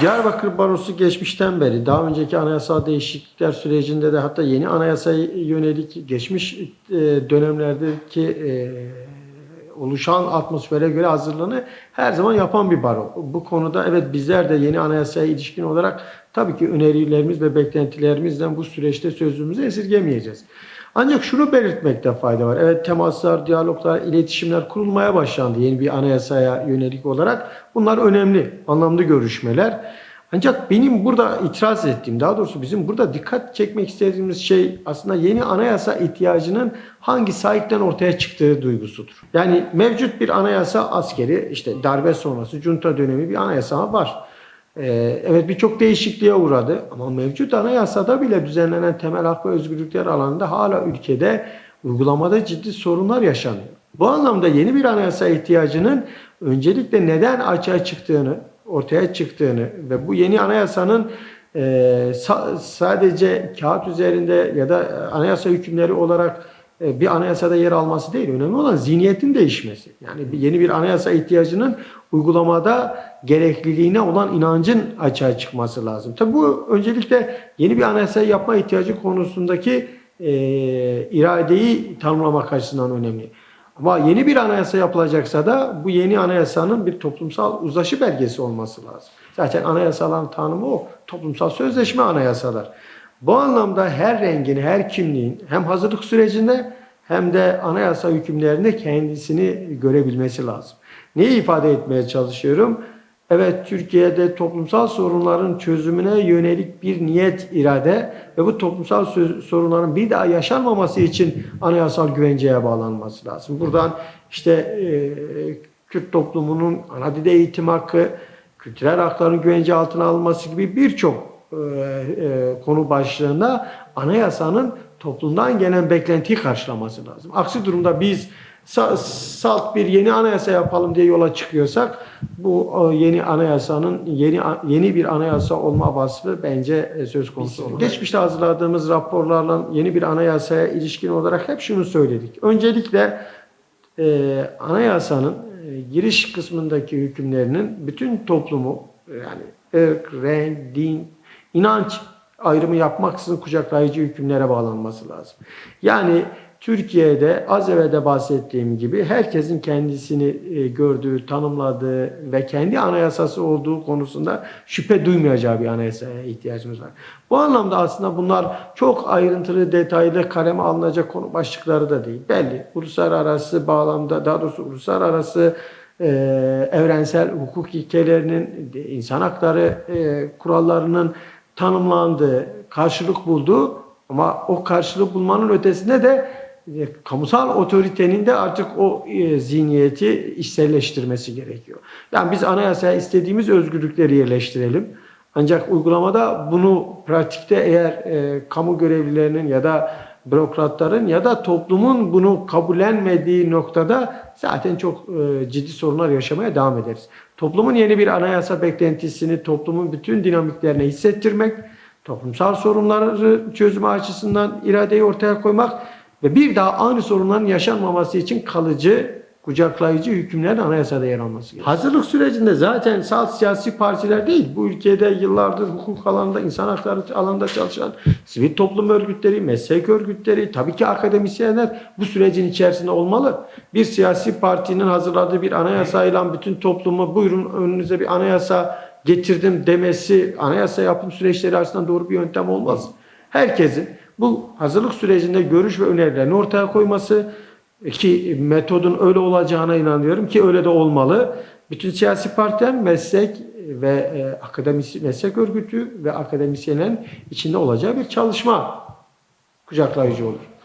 Diyarbakır Barosu geçmişten beri daha önceki anayasal değişiklikler sürecinde de hatta yeni anayasaya yönelik geçmiş e, dönemlerdeki e, oluşan atmosfere göre hazırlığını her zaman yapan bir baro. Bu konuda evet bizler de yeni anayasaya ilişkin olarak tabii ki önerilerimiz ve beklentilerimizden bu süreçte sözümüzü esirgemeyeceğiz. Ancak şunu belirtmekte fayda var. Evet temaslar, diyaloglar, iletişimler kurulmaya başlandı yeni bir anayasaya yönelik olarak. Bunlar önemli, anlamlı görüşmeler. Ancak benim burada itiraz ettiğim, daha doğrusu bizim burada dikkat çekmek istediğimiz şey aslında yeni anayasa ihtiyacının hangi sahipten ortaya çıktığı duygusudur. Yani mevcut bir anayasa askeri, işte darbe sonrası, junta dönemi bir anayasa var. Ee, evet birçok değişikliğe uğradı ama mevcut anayasada bile düzenlenen temel hak ve özgürlükler alanında hala ülkede uygulamada ciddi sorunlar yaşanıyor. Bu anlamda yeni bir anayasa ihtiyacının öncelikle neden açığa çıktığını, ortaya çıktığını ve bu yeni anayasanın e, sa- sadece kağıt üzerinde ya da anayasa hükümleri olarak e, bir anayasada yer alması değil. Önemli olan zihniyetin değişmesi. Yani yeni bir anayasa ihtiyacının uygulamada gerekliliğine olan inancın açığa çıkması lazım. Tabi bu öncelikle yeni bir anayasa yapma ihtiyacı konusundaki e, iradeyi tanımlamak açısından önemli. Ama yeni bir anayasa yapılacaksa da bu yeni anayasanın bir toplumsal uzlaşı belgesi olması lazım. Zaten anayasaların tanımı o. Toplumsal sözleşme anayasalar. Bu anlamda her rengin, her kimliğin hem hazırlık sürecinde hem de anayasa hükümlerinde kendisini görebilmesi lazım. Neyi ifade etmeye çalışıyorum? Evet Türkiye'de toplumsal sorunların çözümüne yönelik bir niyet, irade ve bu toplumsal sorunların bir daha yaşanmaması için anayasal güvenceye bağlanması lazım. Buradan işte e, Kürt toplumunun ana dile eğitim hakkı, kültürel hakların güvence altına alınması gibi birçok e, e, konu başlığında anayasanın toplumdan gelen beklentiyi karşılaması lazım. Aksi durumda biz sa- salt bir yeni anayasa yapalım diye yola çıkıyorsak bu e, yeni anayasanın yeni yeni bir anayasa olma vasfı bence e, söz konusu olur. Geçmişte hazırladığımız raporlarla yeni bir anayasaya ilişkin olarak hep şunu söyledik. Öncelikle e, anayasanın e, giriş kısmındaki hükümlerinin bütün toplumu yani ırk, renk, din, inanç ayrımı yapmaksızın kucaklayıcı hükümlere bağlanması lazım. Yani Türkiye'de az evvel de bahsettiğim gibi herkesin kendisini e, gördüğü, tanımladığı ve kendi anayasası olduğu konusunda şüphe duymayacağı bir anayasaya ihtiyacımız var. Bu anlamda aslında bunlar çok ayrıntılı, detaylı kaleme alınacak konu başlıkları da değil. Belli. Uluslararası bağlamda, daha doğrusu uluslararası e, evrensel hukuk ilkelerinin, insan hakları e, kurallarının tanımlandığı, karşılık bulduğu ama o karşılık bulmanın ötesinde de e, kamusal otoritenin de artık o e, zihniyeti içselleştirmesi gerekiyor. Yani biz anayasaya istediğimiz özgürlükleri yerleştirelim. Ancak uygulamada bunu pratikte eğer e, kamu görevlilerinin ya da bürokratların ya da toplumun bunu kabullenmediği noktada zaten çok e, ciddi sorunlar yaşamaya devam ederiz. Toplumun yeni bir anayasa beklentisini toplumun bütün dinamiklerine hissettirmek, toplumsal sorunları çözümü açısından iradeyi ortaya koymak ve bir daha aynı sorunların yaşanmaması için kalıcı, kucaklayıcı hükümlerin anayasada yer alması gerekiyor. Hazırlık sürecinde zaten salt siyasi partiler değil, bu ülkede yıllardır hukuk alanında, insan hakları alanında çalışan sivil toplum örgütleri, meslek örgütleri, tabii ki akademisyenler bu sürecin içerisinde olmalı. Bir siyasi partinin hazırladığı bir anayasayla bütün toplumu buyurun önünüze bir anayasa getirdim demesi anayasa yapım süreçleri açısından doğru bir yöntem olmaz. Herkesin bu hazırlık sürecinde görüş ve önerilerini ortaya koyması ki metodun öyle olacağına inanıyorum ki öyle de olmalı. Bütün siyasi partiler meslek ve e, akademisi meslek örgütü ve akademisyenlerin içinde olacağı bir çalışma kucaklayıcı olur.